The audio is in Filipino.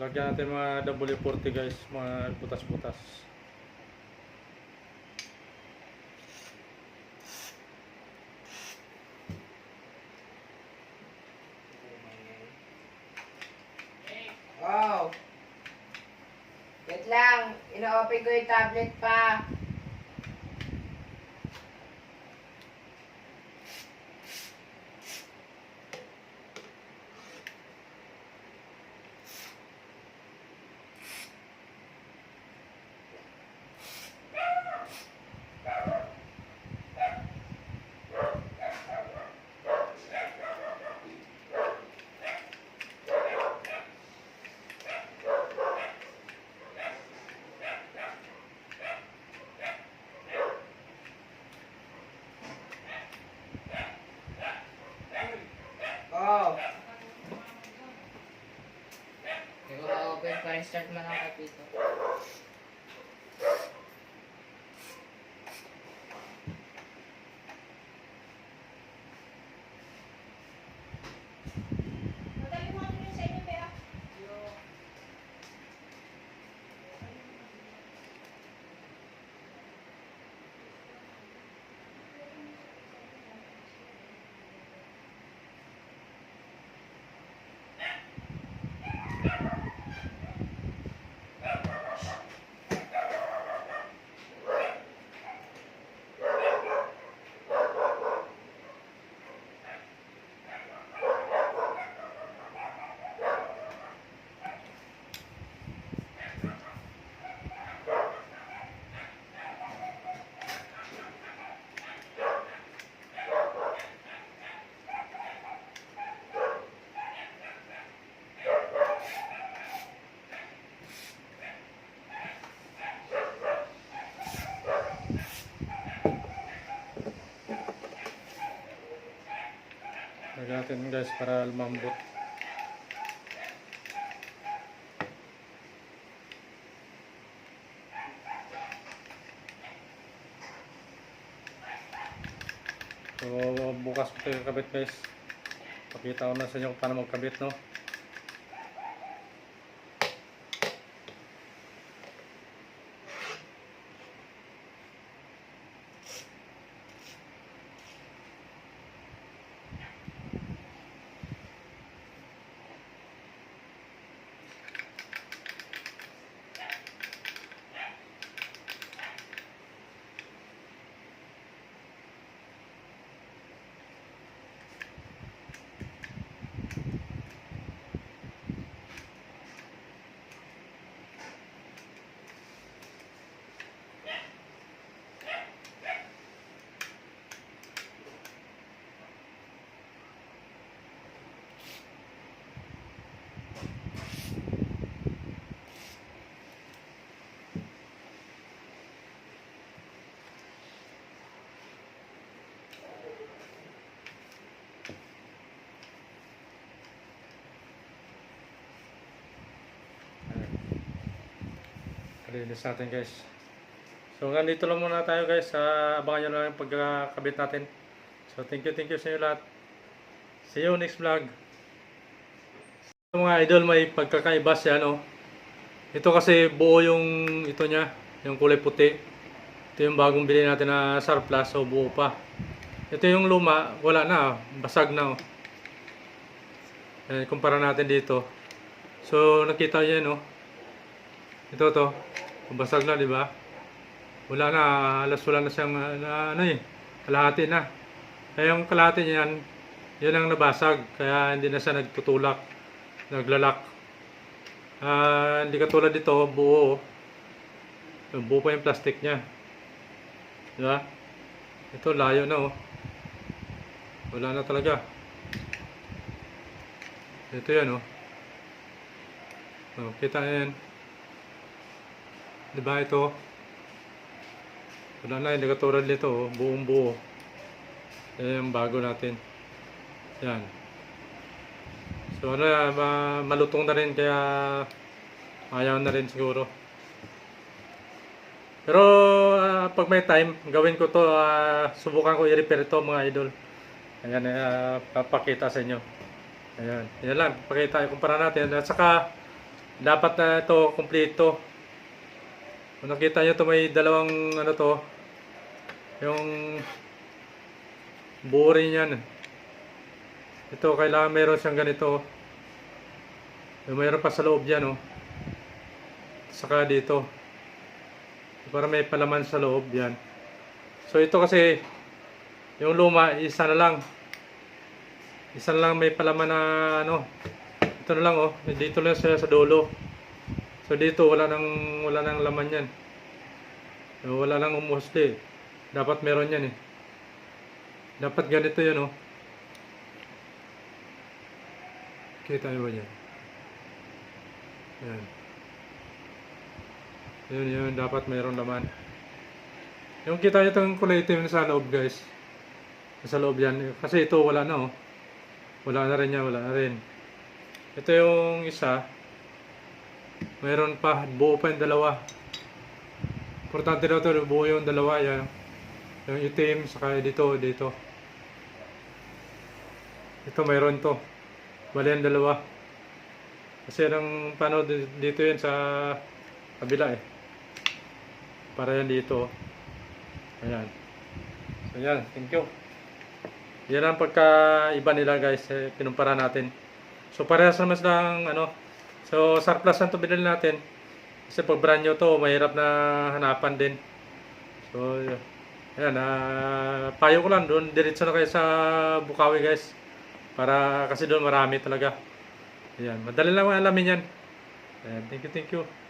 Lagyan natin mga W40 guys, mga butas-butas. Wow! Wait lang, ina-open ko yung tablet pa. Wow! Hindi ko ma-open pa rin start man ang kapito. Natin guys para lumambot. So bukas ko tayo kabit guys. Pakita ko na sa inyo kung paano magkabit no. Kalinis natin guys. So hanggang dito lang muna tayo guys. Uh, abangan nyo lang yung pagkakabit natin. So thank you, thank you sa inyo lahat. See you next vlog. So, mga idol, may pagkakaiba siya no. Ito kasi buo yung ito niya, yung kulay puti. Ito yung bagong bili natin na surplus, so buo pa. Ito yung luma, wala na, basag na. Oh. Eh, kumpara natin dito. So nakita niyo no. Ito to. Basag na, di ba? Wala na, halos wala na siyang uh, na, ano eh, kalahati na. Kaya yung kalahati niyan, yun ang nabasag. Kaya hindi na siya nagtutulak, naglalak. Ah, hindi katulad dito, buo. oh. Buo pa yung plastic niya. Di ba? Ito, layo na oh. Wala na talaga. Ito yan oh. Oh, kita yan. Diba ito? Wala na, hindi katulad nito, oh. buong buo. Yan yung bago natin. Yan. So ano, ma- malutong na rin kaya ayaw na rin siguro. Pero ah, pag may time, gawin ko to, ah, subukan ko i-repair ito mga idol. Ayan, uh, papakita sa inyo. Ayan, yan lang, pakita, kumpara natin. At saka, dapat na ito kompleto. Kung nakita nyo to may dalawang ano to, yung boring yan. Ito, kailangan meron siyang ganito. Yung mayroon pa sa loob yan, oh. Saka dito. Para may palaman sa loob yan. So ito kasi, yung luma, isa na lang. Isa na lang may palaman na ano. Ito na lang, oh. Dito lang siya sa dulo. So dito, wala nang, wala nang laman yan. So, wala nang umusli. Dapat meron yan eh. Dapat ganito yan, oh. Kita nyo ba yan? Yan. Yun, yun. Dapat mayroon laman. Yung kita nyo itong kulay itim sa loob, guys. Sa loob yan. Kasi ito, wala na, oh. Wala na rin yan, wala na rin. Ito yung isa. Mayroon pa. Buo pa yung dalawa. Importante daw ito, buo yung dalawa. Yan. Yung itim, saka dito, dito. Ito, mayroon to. Bali ang dalawa. Kasi nang paano di- dito yan sa kabila eh. Para yan dito. Ayan. So yan, thank you. Yan ang pagkaiba nila guys, eh, kinumpara natin. So parehas naman silang ano. So surplus lang to binili natin. Kasi pag brand new to, mahirap na hanapan din. So yan, ah payo ko lang doon diretso na kayo sa Bukawi guys. Para kasi doon marami talaga. Ayan, madali lang alamin yan. Ayan, thank you, thank you.